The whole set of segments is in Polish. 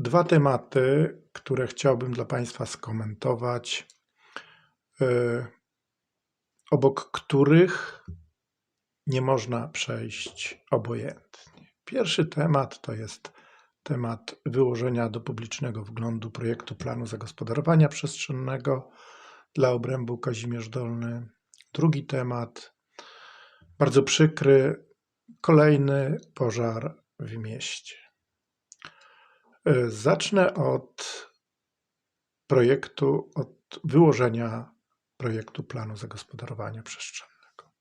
Dwa tematy, które chciałbym dla Państwa skomentować, yy, obok których nie można przejść obojętnie. Pierwszy temat to jest temat wyłożenia do publicznego wglądu projektu planu zagospodarowania przestrzennego dla obrębu Kazimierz Dolny. Drugi temat, bardzo przykry, kolejny pożar w mieście. E, Zacznę od projektu, od wyłożenia projektu planu zagospodarowania przestrzennego.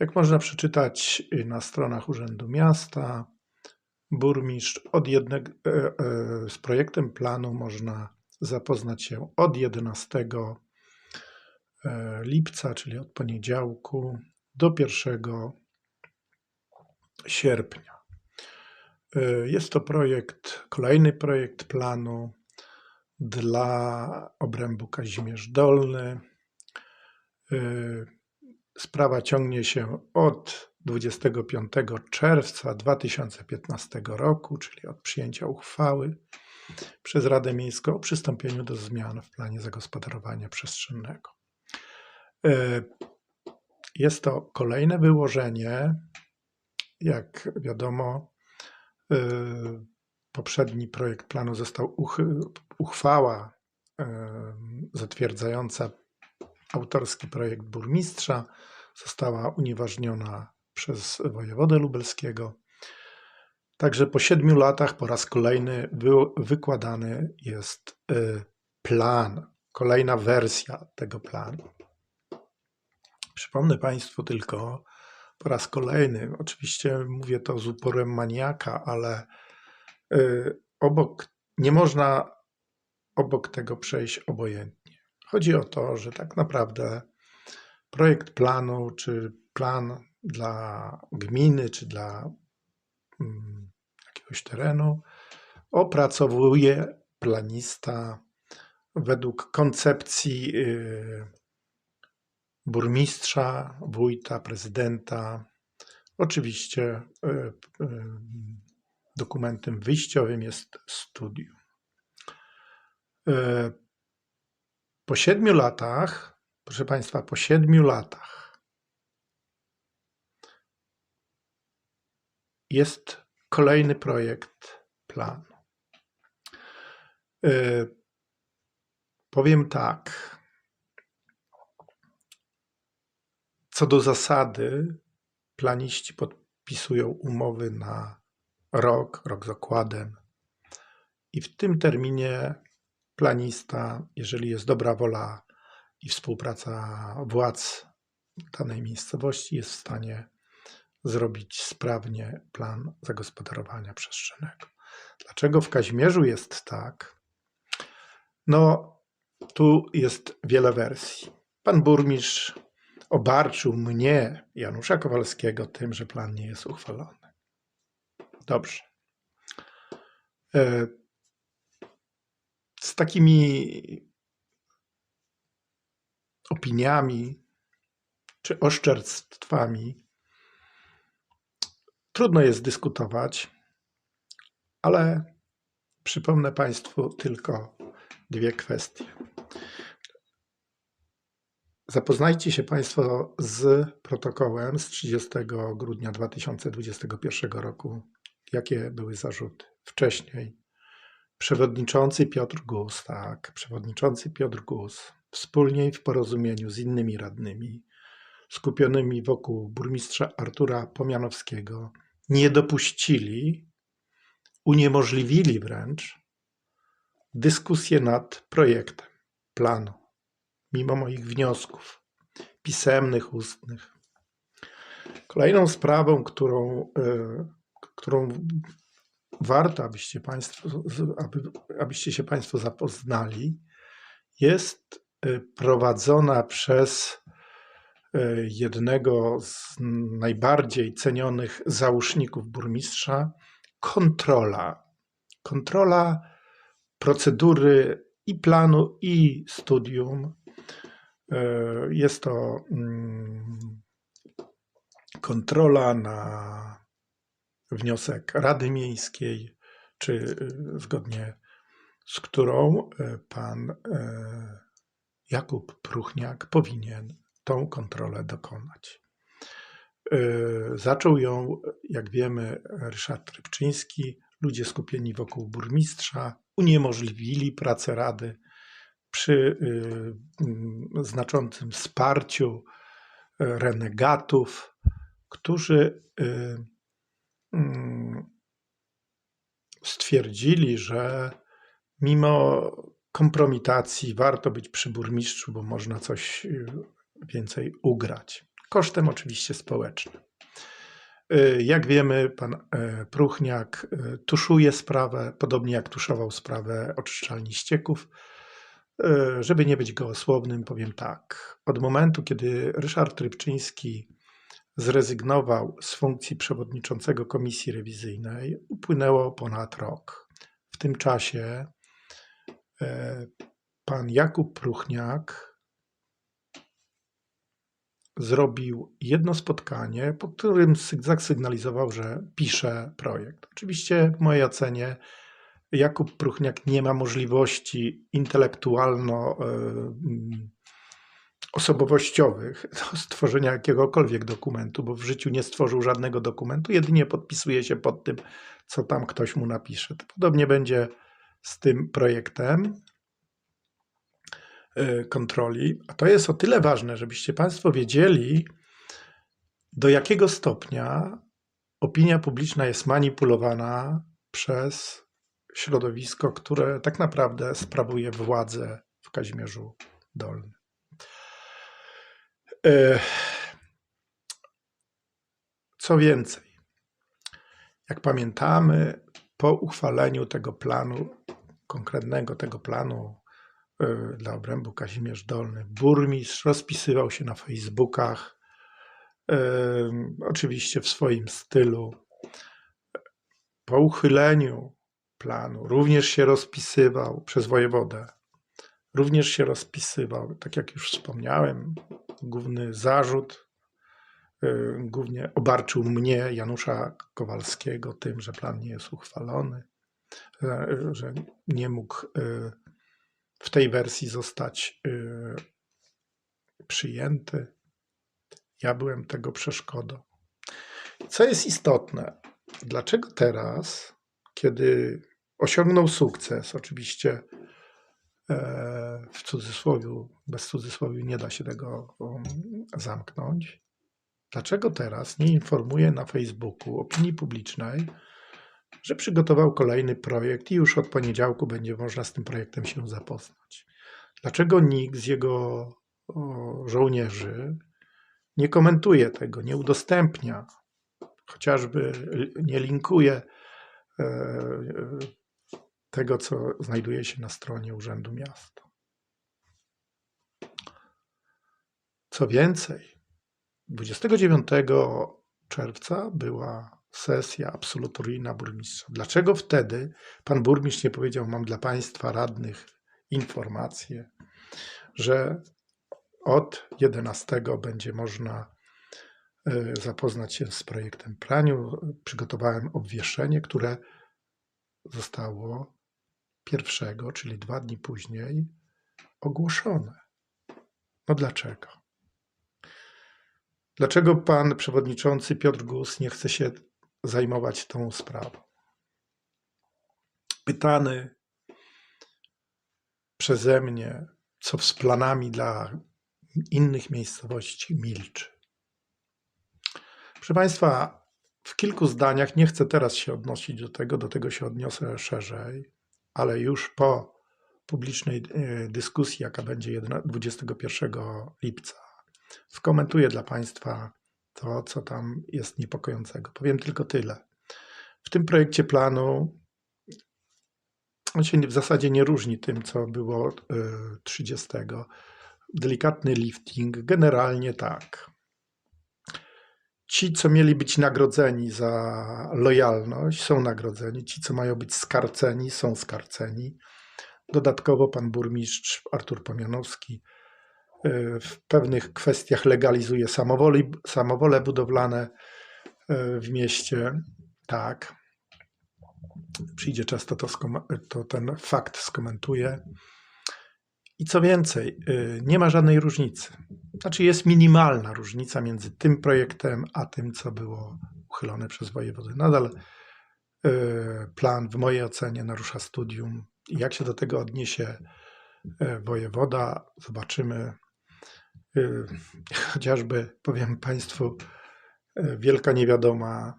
Jak można przeczytać na stronach Urzędu Miasta, burmistrz od jednego, e, e, z projektem planu można zapoznać się od 11 e, lipca, czyli od poniedziałku, do 1 sierpnia. E, Jest to projekt, kolejny projekt planu dla obrębu Kazimierz Dolny. E, Sprawa ciągnie się od 25 czerwca 2015 roku, czyli od przyjęcia uchwały przez Radę Miejską o przystąpieniu do zmian w planie zagospodarowania przestrzennego. E, Jest to kolejne wyłożenie. Jak wiadomo, poprzedni projekt planu został uchwała e, zatwierdzająca autorski projekt burmistrza została unieważniona przez wojewodę lubelskiego. Także po siedmiu latach po raz kolejny wy- wykładany jest y, plan, kolejna wersja tego planu. Przypomnę Państwu tylko po raz kolejny, oczywiście mówię to z uporem maniaka, ale y, obok, nie można obok tego przejść obojętnie. Chodzi o to, że tak naprawdę projekt planu, czy plan dla gminy, czy dla mm, jakiegoś terenu opracowuje planista według koncepcji y, burmistrza, wójta, prezydenta. Oczywiście y, y, dokumentem wyjściowym jest studium. Y, Po siedmiu latach, proszę Państwa, po siedmiu latach jest kolejny projekt planu. Powiem tak. Co do zasady, planiści podpisują umowy na rok, rok z okładem, i w tym terminie planista, jeżeli jest dobra wola i współpraca władz danej miejscowości, jest w stanie zrobić sprawnie plan zagospodarowania przestrzennego. Dlaczego w Kazimierzu jest tak? No, tu jest wiele wersji. Pan burmistrz obarczył mnie, Janusza Kowalskiego, tym, że plan nie jest uchwalony. Dobrze. E, Z takimi opiniami czy oszczerstwami trudno jest dyskutować, ale przypomnę Państwu tylko dwie kwestie. Zapoznajcie się Państwo z protokołem z 30 grudnia 2021 roku. Jakie były zarzuty? Wcześniej przewodniczący Piotr Gus, tak, przewodniczący Piotr Gus, wspólnie w porozumieniu z innymi radnymi skupionymi wokół burmistrza Artura Pomianowskiego, nie dopuścili, uniemożliwili wręcz dyskusję nad projektem planu, mimo moich wniosków pisemnych, ustnych. Kolejną sprawą, którą, e, którą warto, abyście, państwo, aby, abyście się Państwo zapoznali, jest e, prowadzona przez e, jednego z najbardziej cenionych załóżników burmistrza kontrola. Kontrola procedury i planu, i studium. E, Jest to mm, kontrola na wniosek Rady Miejskiej czy y, zgodnie z którą y, pan Jakub Pruchniak powinien tą kontrolę dokonać. Zaczął ją, jak wiemy, Ryszard Rybczyński. Ludzie skupieni wokół burmistrza uniemożliwili pracę rady przy mm, znaczącym wsparciu renegatów, którzy mm, stwierdzili, że mimo kompromitacji warto być przy burmistrzu, bo można coś y, więcej ugrać. Kosztem oczywiście społecznym. Y, jak wiemy, pan Pruchniak y, tuszuje sprawę, podobnie jak tuszował sprawę oczyszczalni ścieków. Żeby nie być gołosłownym, powiem tak. Od momentu, kiedy Ryszard Rybczyński zrezygnował z funkcji przewodniczącego komisji rewizyjnej, upłynęło ponad rok. W tym czasie e, pan Jakub Pruchniak zrobił jedno spotkanie, po którym zasygnalizował, że pisze projekt. Oczywiście w mojej ocenie Jakub Pruchniak nie ma możliwości intelektualno e, osobowościowych do stworzenia jakiegokolwiek dokumentu, bo w życiu nie stworzył żadnego dokumentu, jedynie podpisuje się pod tym, co tam ktoś mu napisze. To podobnie będzie z tym projektem y, kontroli. A to jest o tyle ważne, żebyście Państwo wiedzieli, do jakiego stopnia opinia publiczna jest manipulowana przez środowisko, które tak naprawdę sprawuje władzę w Kazimierzu Dolnym. E, co więcej, jak pamiętamy, po uchwaleniu tego planu, konkretnego tego planu e, dla obrębu Kazimierz Dolny, burmistrz rozpisywał się na Facebookach, e, oczywiście w swoim stylu. Po uchyleniu planu również się rozpisywał przez wojewodę również się rozpisywał. Tak jak już wspomniałem, główny zarzut y, głównie obarczył mnie, Janusza Kowalskiego, tym, że plan nie jest uchwalony, że nie mógł y, w tej wersji zostać y, przyjęty. Ja byłem tego przeszkodą. Co jest istotne, dlaczego teraz, kiedy osiągnął sukces, oczywiście E, w cudzysłowie, bez cudzysłowie nie da się tego zamknąć. Dlaczego teraz nie informuje na Facebooku opinii publicznej, że przygotował kolejny projekt i już od poniedziałku będzie można z tym projektem się zapoznać? Dlaczego nikt z jego żołnierzy nie komentuje tego, nie udostępnia, chociażby nie linkuje e, tego, co znajduje się na stronie Urzędu Miasta. Co więcej, 29 czerwca była sesja absolutoryjna burmistrza. Dlaczego wtedy pan burmistrz nie powiedział, mam dla państwa radnych informację, że od 11 będzie można e, zapoznać się z projektem planu. Przygotowałem obwieszenie, które zostało pierwszego, czyli dwa dni później, ogłoszone. No dlaczego? Dlaczego pan przewodniczący Piotr Gus nie chce się zajmować tą sprawą? Pytany przeze mnie, co z planami dla innych miejscowości, milczy. Proszę Państwa, w kilku zdaniach nie chcę teraz się odnosić do tego, do tego się odniosę szerzej ale już po publicznej e, dyskusji, jaka będzie 21 lipca, skomentuję dla Państwa to, co tam jest niepokojącego. Powiem tylko tyle. W tym projekcie planu on się w zasadzie nie różni tym, co było 30. E, Delikatny lifting, generalnie tak. Ci, co mieli być nagrodzeni za lojalność, są nagrodzeni. Ci, co mają być skarceni, są skarceni. Dodatkowo pan burmistrz Artur Pomianowski y, w pewnych kwestiach legalizuje samowoli, samowole budowlane y, w mieście. Tak. Przyjdzie czas, to, to, to ten fakt skomentuję. I co więcej, y, nie ma żadnej różnicy. Znaczy jest minimalna różnica między tym projektem, a tym, co było uchylone przez wojewodę. Nadal y, plan w mojej ocenie narusza studium. Jak się do tego odniesie y, wojewoda, zobaczymy. Y, Chociażby powiem Państwu, wielka niewiadoma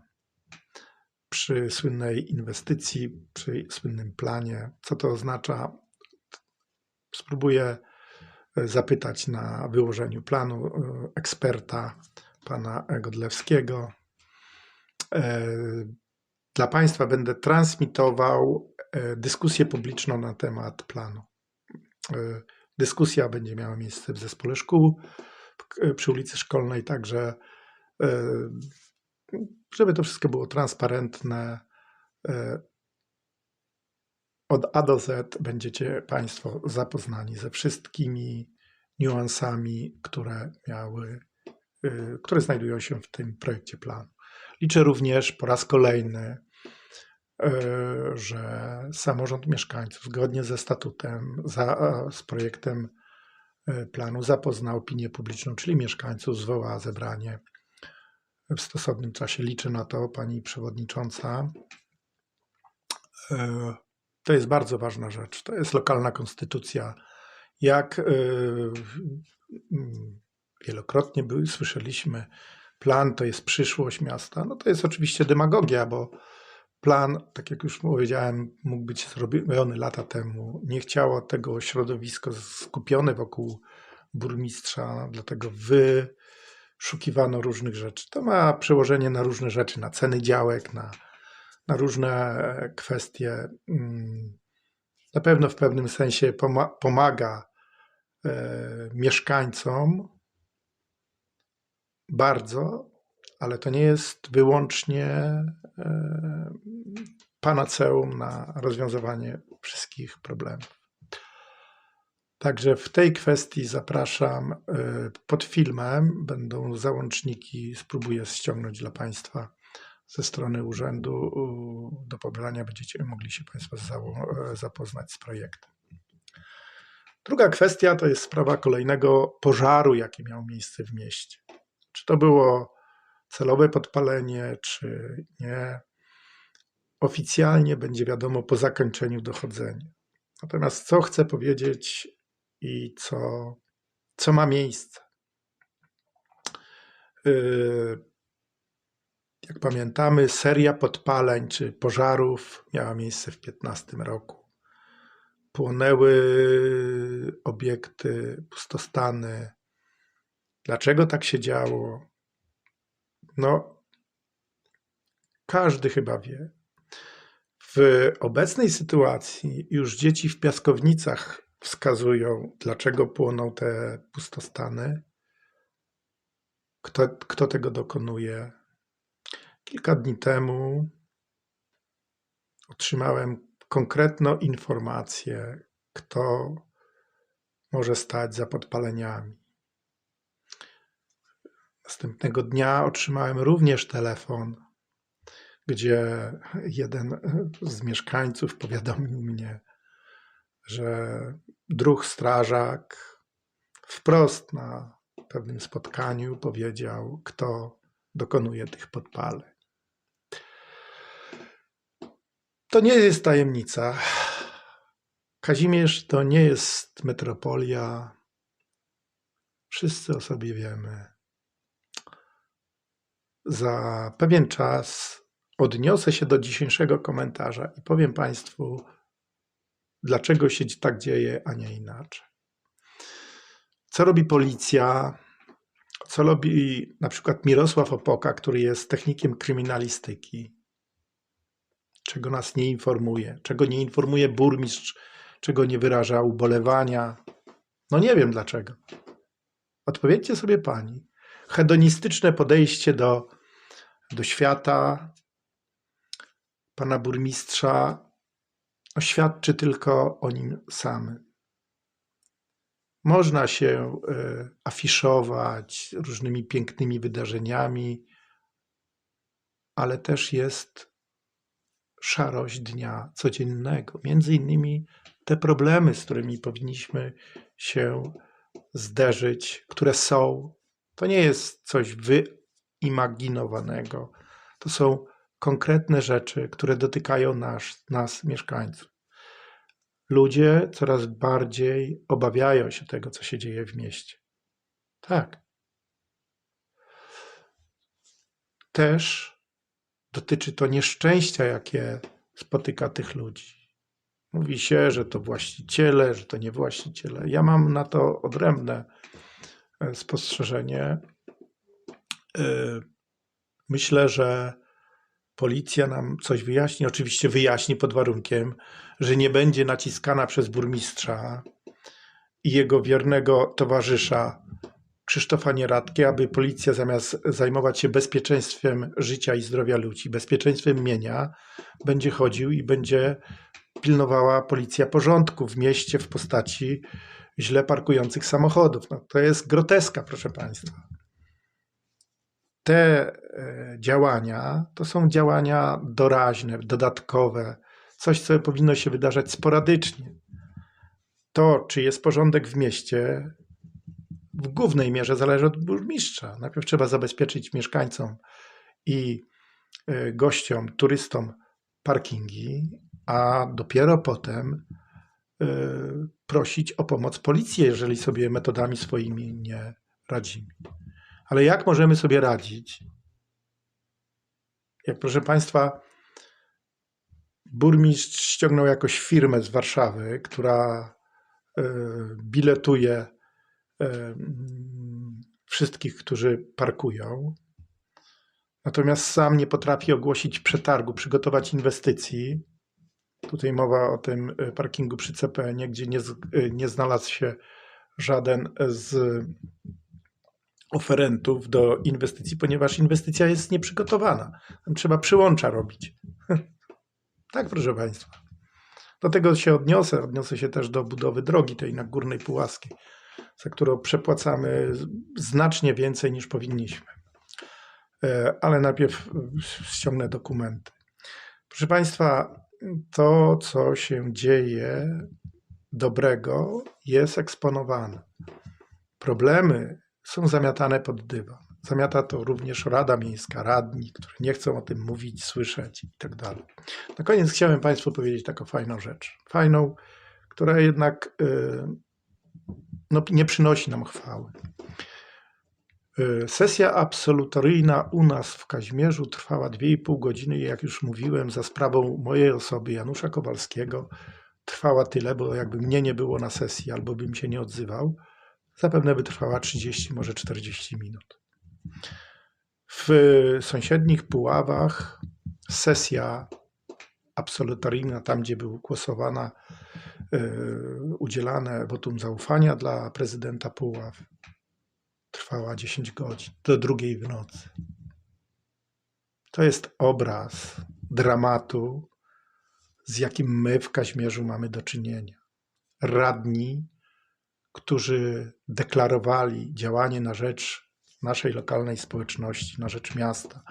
przy słynnej inwestycji, przy słynnym planie. Co to oznacza? Spróbuję zapytać na wyłożeniu planu y, eksperta, pana Godlewskiego. E, Dla Państwa będę transmitował e, dyskusję publiczną na temat planu. E, Dyskusja będzie miała miejsce w zespole szkół przy ulicy Szkolnej, także e, żeby to wszystko było transparentne, e, od A do Z będziecie Państwo zapoznani ze wszystkimi niuansami, które miały, y, które znajdują się w tym projekcie planu. Liczę również po raz kolejny, y, że samorząd mieszkańców zgodnie ze statutem, za, z projektem y, planu zapoznał opinię publiczną, czyli mieszkańców, zwoła zebranie w stosownym czasie. Liczę na to, pani przewodnicząca. Y, To jest bardzo ważna rzecz. To jest lokalna konstytucja. Jak y, mm, wielokrotnie były, słyszeliśmy, plan to jest przyszłość miasta. No to jest oczywiście demagogia, bo plan, tak jak już powiedziałem, mógł być zrobiony lata temu. Nie chciało tego środowisko skupione wokół burmistrza, dlatego wyszukiwano różnych rzeczy. To ma przełożenie na różne rzeczy, na ceny działek, na, na różne kwestie. Mm, Na pewno w pewnym sensie poma- pomaga e, mieszkańcom bardzo, ale to nie jest wyłącznie e, panaceum na rozwiązywanie wszystkich problemów. Także w tej kwestii zapraszam e, pod filmem. Będą załączniki, spróbuję ściągnąć dla Państwa ze strony urzędu. Do pobrania będziecie mogli się Państwo zapoznać z projektem. Druga kwestia to jest sprawa kolejnego pożaru, jaki miał miejsce w mieście. Czy to było celowe podpalenie, czy nie. Oficjalnie będzie wiadomo po zakończeniu dochodzenia. Natomiast co chcę powiedzieć i co, co ma miejsce. Yy, Jak pamiętamy, seria podpaleń czy pożarów miała miejsce w 15 roku. Płonęły obiekty, pustostany. Dlaczego tak się działo? No, każdy chyba wie. W obecnej sytuacji już dzieci w piaskownicach wskazują, dlaczego płoną te pustostany, kto, kto tego dokonuje. Kilka dni temu otrzymałem konkretną informację, kto może stać za podpaleniami. Następnego dnia otrzymałem również telefon, gdzie jeden z mieszkańców powiadomił mnie, że druh strażak wprost na pewnym spotkaniu powiedział, kto dokonuje tych podpaleń. To nie jest tajemnica. Kazimierz to nie jest metropolia. Wszyscy o sobie wiemy. Za pewien czas odniosę się do dzisiejszego komentarza i powiem Państwu, dlaczego się tak dzieje, a nie inaczej. Co robi policja? Co robi na przykład Mirosław Opoka, który jest technikiem kryminalistyki? Czego nas nie informuje? Czego nie informuje burmistrz? Czego nie wyraża ubolewania? No nie wiem dlaczego. Odpowiedzcie sobie pani. Hedonistyczne podejście do, do świata pana burmistrza świadczy tylko o nim samym. Można się y, afiszować różnymi pięknymi wydarzeniami, ale też jest szarość dnia codziennego. Między innymi te problemy, z którymi powinniśmy się zderzyć, które są, to nie jest coś wyimaginowanego. To są konkretne rzeczy, które dotykają nas, nas mieszkańców. Ludzie coraz bardziej obawiają się tego, co się dzieje w mieście. Tak. Też dotyczy to nieszczęścia, jakie spotyka tych ludzi. Mówi się, że to właściciele, że to nie właściciele. Ja mam na to odrębne e, spostrzeżenie. E, myślę, że policja nam coś wyjaśni. Oczywiście wyjaśni pod warunkiem, że nie będzie naciskana przez burmistrza i jego wiernego towarzysza Krzysztofa Nieradkie, aby policja zamiast zajmować się bezpieczeństwem życia i zdrowia ludzi, bezpieczeństwem mienia, będzie chodził i będzie pilnowała policja porządku w mieście w postaci źle parkujących samochodów. No, to jest groteska, proszę Państwa. Te e, działania to są działania doraźne, dodatkowe, coś, co powinno się wydarzać sporadycznie. To, czy jest porządek w mieście, w głównej mierze zależy od burmistrza. Najpierw trzeba zabezpieczyć mieszkańcom i e, gościom, turystom parkingi, a dopiero potem e, prosić o pomoc policję, jeżeli sobie metodami swoimi nie radzimy. Ale jak możemy sobie radzić? Jak proszę Państwa, burmistrz ściągnął jakąś firmę z Warszawy, która e, biletuje wszystkich, którzy parkują. Natomiast sam nie potrafi ogłosić przetargu, przygotować inwestycji. Tutaj mowa o tym e, parkingu przy CPN, gdzie nie, e, nie znalazł się żaden z oferentów do inwestycji, ponieważ inwestycja jest nieprzygotowana. Tam trzeba przyłącza robić. tak, proszę Państwa. Do tego się odniosę. Odniosę się też do budowy drogi tej na Górnej Pułaskiej za którą przepłacamy znacznie więcej niż powinniśmy. E, ale najpierw ściągnę dokumenty. Proszę Państwa, to, co się dzieje dobrego, jest eksponowane. Problemy są zamiatane pod dywan. Zamiata to również Rada Miejska, radni, którzy nie chcą o tym mówić, słyszeć itd. Tak Na koniec chciałem Państwu powiedzieć taką fajną rzecz. Fajną, która jednak y, no, nie przynosi nam chwały. E, sesja absolutoryjna u nas w Kaźmierzu trwała 2,5 godziny, jak już mówiłem, za sprawą mojej osoby, Janusza Kowalskiego. Trwała tyle, bo jakby mnie nie było na sesji albo bym się nie odzywał, zapewne by trwała 30, może 40 minut. W sąsiednich Puławach sesja absolutoryjna, tam gdzie była głosowana udzielane wotum zaufania dla prezydenta Puław trwała 10 godzin, do drugiej w nocy. To jest obraz dramatu, z jakim my w Kaźmierzu mamy do czynienia. Radni, którzy deklarowali działanie na rzecz naszej lokalnej społeczności, na rzecz miasta,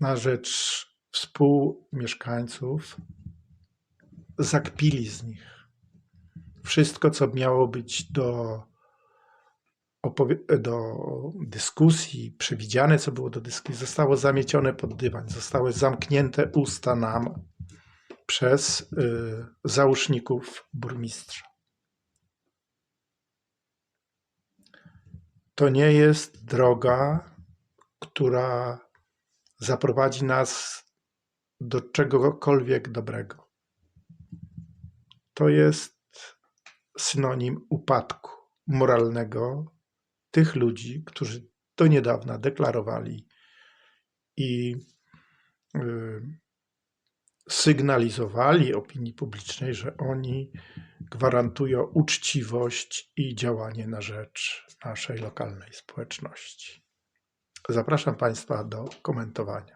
na rzecz współmieszkańców, zakpili z nich wszystko, co miało być do, do dyskusji, przewidziane, co było do dyskusji, zostało zamiecione pod dywan, zostały zamknięte usta nam przez y, załóżników burmistrza. To nie jest droga, która zaprowadzi nas do czegokolwiek dobrego. To jest synonim upadku moralnego tych ludzi, którzy do niedawna deklarowali i y, sygnalizowali opinii publicznej, że oni gwarantują uczciwość i działanie na rzecz naszej lokalnej społeczności. Zapraszam Państwa do komentowania.